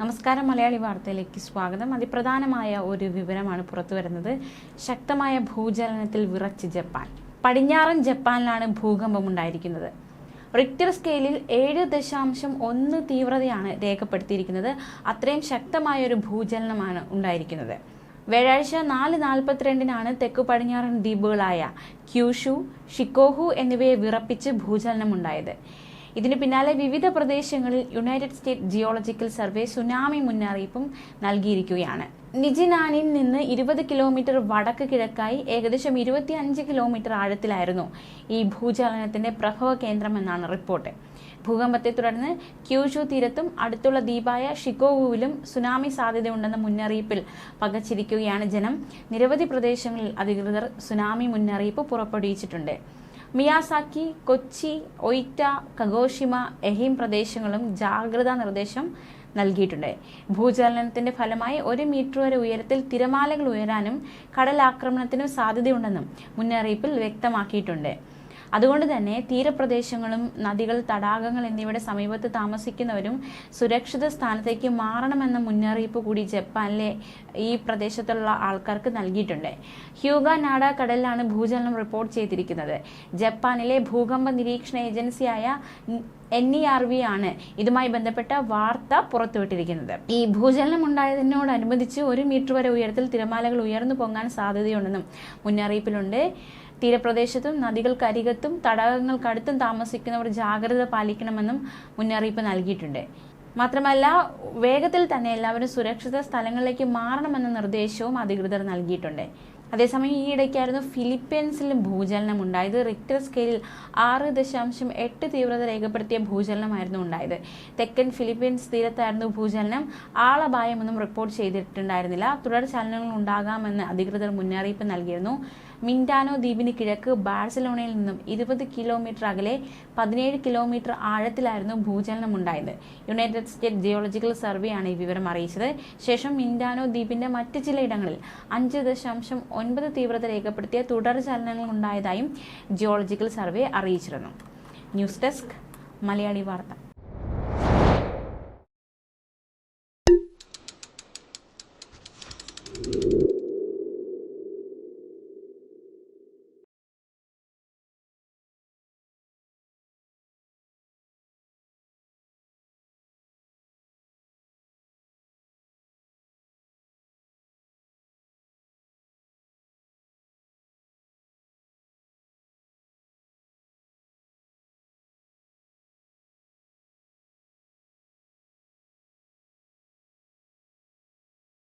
നമസ്കാരം മലയാളി വാർത്തയിലേക്ക് സ്വാഗതം. അതിപ്രധാനമായ ഒരു വിവരമാണ് പുറത്തു വരുന്നത്. ശക്തമായ ഭൂചലനത്തിൽ വിറച്ച് ജപ്പാൻ. പടിഞ്ഞാറൻ ജപ്പാനിലാണ് ഭൂകമ്പം ഉണ്ടായിരിക്കുന്നത്. റിക്ടർ സ്കെയിലിൽ ഏഴ് ദശാംശം ഒന്ന് തീവ്രതയാണ് രേഖപ്പെടുത്തിയിരിക്കുന്നത്. അത്രയും ശക്തമായ ഒരു ഭൂചലനമാണ് ഉണ്ടായിരിക്കുന്നത്. വ്യാഴാഴ്ച നാല് നാൽപ്പത്തിരണ്ടിനാണ് തെക്കു പടിഞ്ഞാറൻ ദ്വീപുകളായ ക്യൂഷു ഷിക്കോഹു എന്നിവയെ വിറപ്പിച്ച് ഭൂചലനമുണ്ടായത്. ഇതിന് പിന്നാലെ വിവിധ പ്രദേശങ്ങളിൽ United State geological survey tsunami മുന്നറിയിപ്പും നൽകിയിരിക്കുകയാണ്. നിജിനാനിൽ നിന്ന് ഇരുപത് കിലോമീറ്റർ വടക്ക് കിഴക്കായി ഏകദേശം ഇരുപത്തി അഞ്ച് കിലോമീറ്റർ ആഴത്തിലായിരുന്നു ഈ ഭൂചലനത്തിന്റെ പ്രഭവ കേന്ദ്രമെന്നാണ് റിപ്പോർട്ട്. ഭൂകമ്പത്തെ തുടർന്ന് ക്യൂഷു തീരത്തും അടുത്തുള്ള ദ്വീപായ ഷിക്കോവുവിലും സുനാമി സാധ്യതയുണ്ടെന്ന മുന്നറിയിപ്പിൽ പകച്ചിരിക്കുകയാണ് ജനം. നിരവധി പ്രദേശങ്ങളിൽ അധികൃതർ സുനാമി മുന്നറിയിപ്പ് പുറപ്പെടുവിച്ചിട്ടുണ്ട്. Miyazaki Kochi Oita Kagoshima Ehime പ്രദേശങ്ങളും ജാഗ്രതാ നിർദ്ദേശം നൽകിയിട്ടുണ്ട്. ഭൂചലനത്തിന്റെ ഫലമായി ഒരു മീറ്റർ വരെ ഉയരത്തിൽ തിരമാലകൾ ഉയരാനും കടലാക്രമണത്തിനും സാധ്യതയുണ്ടെന്നും മുന്നറിയിപ്പിൽ വ്യക്തമാക്കിയിട്ടുണ്ട്. അതുകൊണ്ട് തന്നെ തീരപ്രദേശങ്ങളും നദികൾ തടാകങ്ങൾ എന്നിവയുടെ സമീപത്ത് താമസിക്കുന്നവരും സുരക്ഷിത സ്ഥാനത്തേക്ക് മാറണമെന്ന മുന്നറിയിപ്പ് കൂടി ജപ്പാനിലെ ഈ പ്രദേശത്തുള്ള ആൾക്കാർക്ക് നൽകിയിട്ടുണ്ട്. ഹ്യൂഗ നാഡ കടലിലാണ് ഭൂചലനം റിപ്പോർട്ട് ചെയ്തിരിക്കുന്നത്. ജപ്പാനിലെ ഭൂകമ്പ നിരീക്ഷണ ഏജൻസിയായ എൻ ഇ ആർ വി ആണ് ഇതുമായി ബന്ധപ്പെട്ട വാർത്ത പുറത്തുവിട്ടിരിക്കുന്നത്. ഈ ഭൂചലനം ഉണ്ടായതിനോടനുബന്ധിച്ച് ഒരു മീറ്റർ വരെ ഉയരത്തിൽ തിരമാലകൾ ഉയർന്നു പൊങ്ങാൻ സാധ്യതയുണ്ടെന്നും മുന്നറിയിപ്പിലുണ്ട്. തീരപ്രദേശത്തും നദികൾക്കരികത്തും തടാകങ്ങൾക്കടുത്തും താമസിക്കുന്നവർ ജാഗ്രത പാലിക്കണമെന്നും മുന്നറിയിപ്പ് നൽകിയിട്ടുണ്ട്. മാത്രമല്ല വേഗത്തിൽ തന്നെ എല്ലാവരും സുരക്ഷിത സ്ഥലങ്ങളിലേക്ക് മാറണമെന്ന നിർദ്ദേശവും അധികൃതർ നൽകിയിട്ടുണ്ട്. അതേസമയം ഈ ഇടയ്ക്കായിരുന്നു ഫിലിപ്പീൻസിലും ഭൂചലനം ഉണ്ടായത്. റിക്ടർ സ്കെയിലിൽ ആറ് ദശാംശം എട്ട് തീവ്രത രേഖപ്പെടുത്തിയ ഭൂചലനമായിരുന്നു ഉണ്ടായത്. തെക്കൻ ഫിലിപ്പീൻസ് തീരത്തായിരുന്നു ഭൂചലനം. ആളപായമൊന്നും റിപ്പോർട്ട് ചെയ്തിട്ടുണ്ടായിരുന്നില്ല. തുടർ ചലനങ്ങൾ ഉണ്ടാകാമെന്ന് അധികൃതർ മുന്നറിയിപ്പ് നൽകിയിരുന്നു. മിൻഡാനോ ദ്വീപിന് കിഴക്ക് ബാഴ്സലോണയിൽ നിന്നും ഇരുപത് കിലോമീറ്റർ അകലെ പതിനേഴ് കിലോമീറ്റർ ആഴത്തിലായിരുന്നു ഭൂചലനം ഉണ്ടായത്. യുണൈറ്റഡ് സ്റ്റേറ്റ് ജിയോളജിക്കൽ സർവേ ആണ് ഈ വിവരം അറിയിച്ചത്. ശേഷം മിൻഡാനോ ദ്വീപിന്റെ മറ്റ് ചിലയിടങ്ങളിൽ അഞ്ച് ദശാംശം ഒൻപത് തീവ്രത രേഖപ്പെടുത്തിയ തുടർ ചലനങ്ങൾ ഉണ്ടായതായും ജിയോളജിക്കൽ സർവേ അറിയിച്ചിരുന്നു. News desk Malayali Vartha.